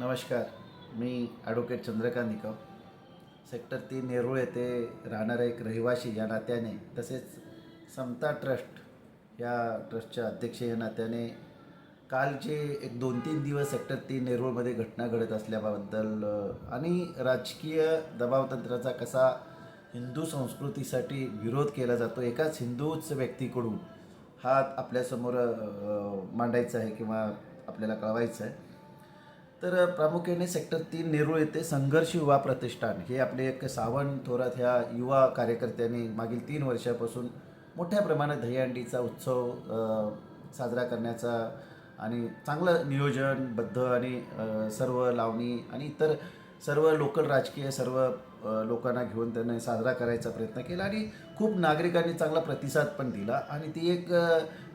नमस्कार मी advocate Chandrakant Nikam. Sector तीन नेरूळ येथे राहणारा एक रहिवासी या नात्याने तसेच समता ट्रस्ट या ट्रस्टच्या अध्यक्ष या नात्याने काल जे एक दोन तीन दिवस सेक्टर तीन नेरूळमध्ये घटना घडत असल्याबद्दल आणि राजकीय दबावतंत्राचा कसा हिंदू संस्कृतीसाठी विरोध केला जातो एकाच हिंदूच व्यक्तीकडून हा आपल्यासमोर मांडायचा आहे किंवा आपल्याला कळवायचं आहे. तर प्रामुख्याने सेक्टर तीन नेरूळ येथे संघर्ष युवा प्रतिष्ठान हे आपले एक सावंत थोरात ह्या युवा कार्यकर्त्यांनी मागील तीन वर्षापासून मोठ्या प्रमाणात दहीहंडीचा उत्सव साजरा करण्याचा आणि चांगलं नियोजनबद्ध आणि सर्व लावणी आणि इतर सर्व लोकल राजकीय सर्व लोकांना घेऊन त्यांनी साजरा करायचा प्रयत्न केला आणि खूप नागरिकांनी चांगला प्रतिसाद पण दिला आणि ती एक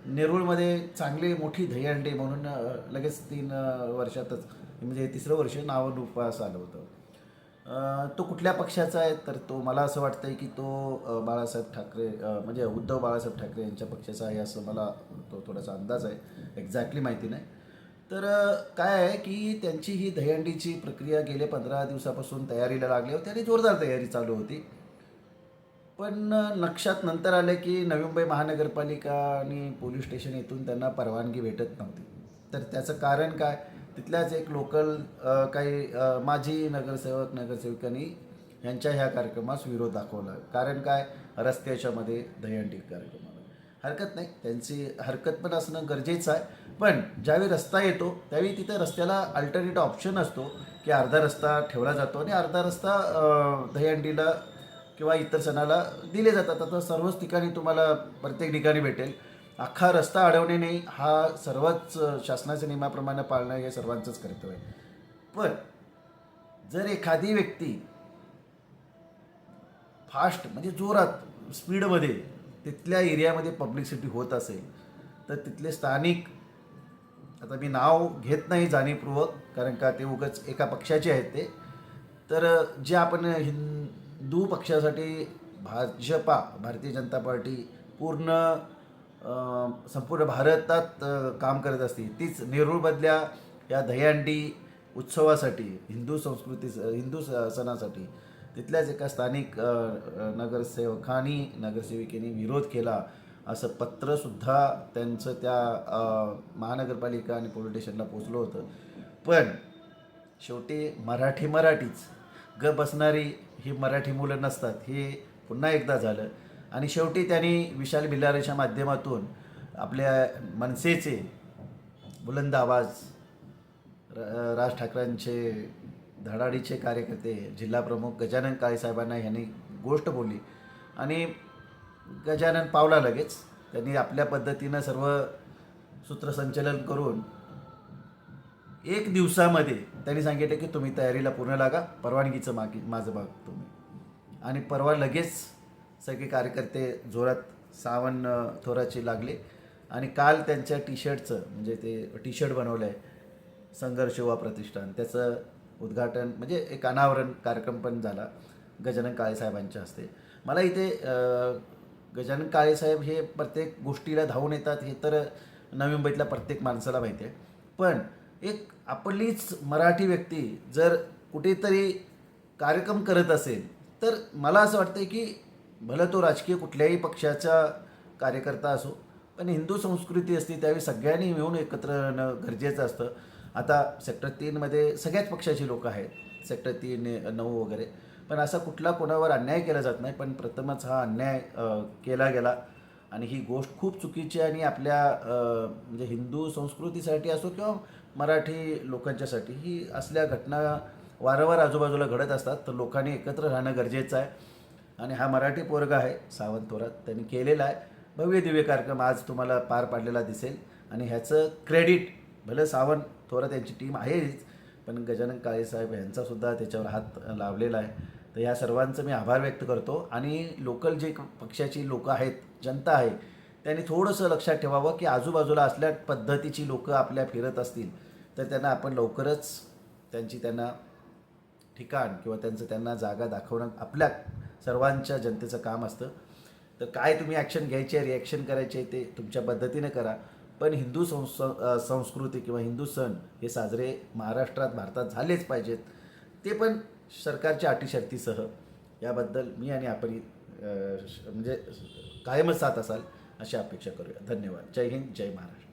नेरूळमध्ये चांगली मोठी दहीहंडी म्हणून लगेच तीन वर्षातच म्हणजे हे तिसरं वर्ष नावरूपास आलं होतं. तो कुठल्या पक्षाचा आहे? तर तो मला असं वाटतं आहे की तो बाळासाहेब ठाकरे म्हणजे उद्धव बाळासाहेब ठाकरे यांच्या पक्षाचा आहे असं मला तो थोडासा अंदाज आहे. एक्झॅक्टली माहिती नाही. तर काय आहे की त्यांची ही दहीहंडीची प्रक्रिया गेले पंधरा दिवसापासून तयारीला लागली होती आणि जोरदार तयारी चालू होती. पण लक्षात नंतर आलं की नवी मुंबई महानगरपालिका आणि पोलीस स्टेशन येथून त्यांना परवानगी भेटत नव्हती. तर त्याचं कारण काय? तिथल्याच एक लोकल काही माजी नगरसेवक नगरसेविकांनी यांच्या ह्या कार्यक्रमास विरोध दाखवला. कारण काय? रस्त्याच्यामध्ये दहीहंडी कार्यक्रमाला. हरकत नाही. त्यांची हरकत पण असणं गरजेचं आहे. पण ज्यावेळी रस्ता येतो त्यावेळी तिथे रस्त्याला अल्टरनेट ऑप्शन असतो की अर्धा रस्ता ठेवला जातो आणि अर्धा रस्ता दहीहंडीला किंवा इतर सणाला दिले जातात. आता सर्वच ठिकाणी तुम्हाला प्रत्येक ठिकाणी भेटेल. अख्खा रस्ता अडवणे नाही हा सर्वच शासनाच्या नियमाप्रमाणे पाळणं हे सर्वांचंच कर्तव्य आहे. पण जर एखादी व्यक्ती फास्ट म्हणजे जोरात स्पीडमध्ये तिथल्या एरियामध्ये पब्लिसिटी होत असेल तर तिथले स्थानिक आता मी नाव घेत नाही जाणीवपूर्वक कारण का ते उगाच एका पक्षाचे आहेत ते तर जे आपण हिंदू पक्षासाठी भाजपा भारतीय जनता पार्टी पूर्ण संपूर्ण भारतात काम करत असते. तीच नेरूळमधल्या या दहीहंडी उत्सवासाठी हिंदू संस्कृती हिंदू स- सणासाठी तिथल्याच एका स्थानिक नगरसेवकांनी नगरसेविकेने विरोध केला. असं पत्रसुद्धा त्यांचं त्या महानगरपालिका आणि पोलीस स्टेशनला पोचलं होतं. पण शेवटी मराठी मराठीच. ग बसणारी ही मराठी मुलं नसतात. हे पुन्हा एकदा झालं. आणि शेवटी त्यांनी विशाल भिल्लारेच्या माध्यमातून आपल्या मनसेचे बुलंद आवाज र- राज ठाकरेंचे धडाडीचे कार्यकर्ते जिल्हाप्रमुख गजानन काळेसाहेबांना यांनी गोष्ट बोलली. आणि गजानन पावला लगेच. त्यांनी आपल्या पद्धतीनं सर्व सूत्रसंचलन करून एक दिवसामध्ये त्यांनी सांगितलं की तुम्ही तयारीला पूर्ण लागा परवानगीचं मागी माझं भाग तुम्ही आणि परवा लगेच सगळे कार्यकर्ते जोरात सावन थोराची थोराचे लागले. आणि काल त्यांच्या टी शर्टचं म्हणजे ते टी शर्ट बनवलं आहे संघर्ष युवा प्रतिष्ठान. त्याचं उद्घाटन म्हणजे एक अनावरण कार्यक्रम पण झाला गजानन काळेसाहेबांच्या हस्ते. मला इथे गजानन काळेसाहेब हे प्रत्येक गोष्टीला धावून येतात हे तर नवी मुंबईतल्या प्रत्येक माणसाला माहिती आहे. पण एक आपलीच मराठी व्यक्ती जर कुठेतरी कार्यक्रम करत असेल तर मला असं वाटतं की भलं तो राजकीय कुठल्याही पक्षाचा कार्यकर्ता असो पण हिंदू संस्कृती असते त्यावेळी सगळ्यांनी मिळून एकत्र येणं गरजेचं असतं. आता सेक्टर तीनमध्ये सगळ्याच पक्षाची लोकं आहेत सेक्टर तीन नऊ वगैरे. पण असा कुठला कोणावर अन्याय केला जात नाही पण प्रथमच हा अन्याय केला गेला. आणि ही गोष्ट खूप चुकीची आणि आपल्या म्हणजे हिंदू संस्कृतीसाठी असो किंवा मराठी लोकांच्यासाठी ही असल्या घटना वारंवार आजूबाजूला घडत असतात तर लोकांनी एकत्र राहणं गरजेचं आहे. आणि हा मराठी पोरगा आहे सावंतफोरात त्यांनी केलेला आहे. भव्य दिव्य कार्यक्रम आज तुम्हाला पार पाडलेला दिसेल. आणि ह्याचं क्रेडिट भले सावंत थोरात यांची टीम आहेच पण गजानन काळेसाहेब यांचासुद्धा त्याच्यावर हात लावलेला आहे. तर ह्या सर्वांचं मी आभार व्यक्त करतो. आणि लोकल जे पक्षाची लोकं आहेत जनता आहे त्यांनी थोडंसं लक्षात ठेवावं की आजूबाजूला असल्या पद्धतीची लोकं आपल्या फिरत असतील तर त्यांना आपण लवकरच त्यांची त्यांना ठिकाण किंवा त्यांचं त्यांना जागा दाखवणं आपल्या सर्वांच्या जनतेचं काम असतं. तर काय तुम्ही ॲक्शन घ्यायची आहे रिॲक्शन करायची आहे ते तुमच्या पद्धतीने करा. पण हिंदू संस संस्कृती किंवा हिंदू सण हे साजरे महाराष्ट्रात भारतात झालेच पाहिजेत. ते पण सरकारच्या अटीशर्तीसह. याबद्दल मी आणि आपण म्हणजे कायमच साथ असाल अशी अपेक्षा करूया. धन्यवाद. जय हिंद जय महाराष्ट्र.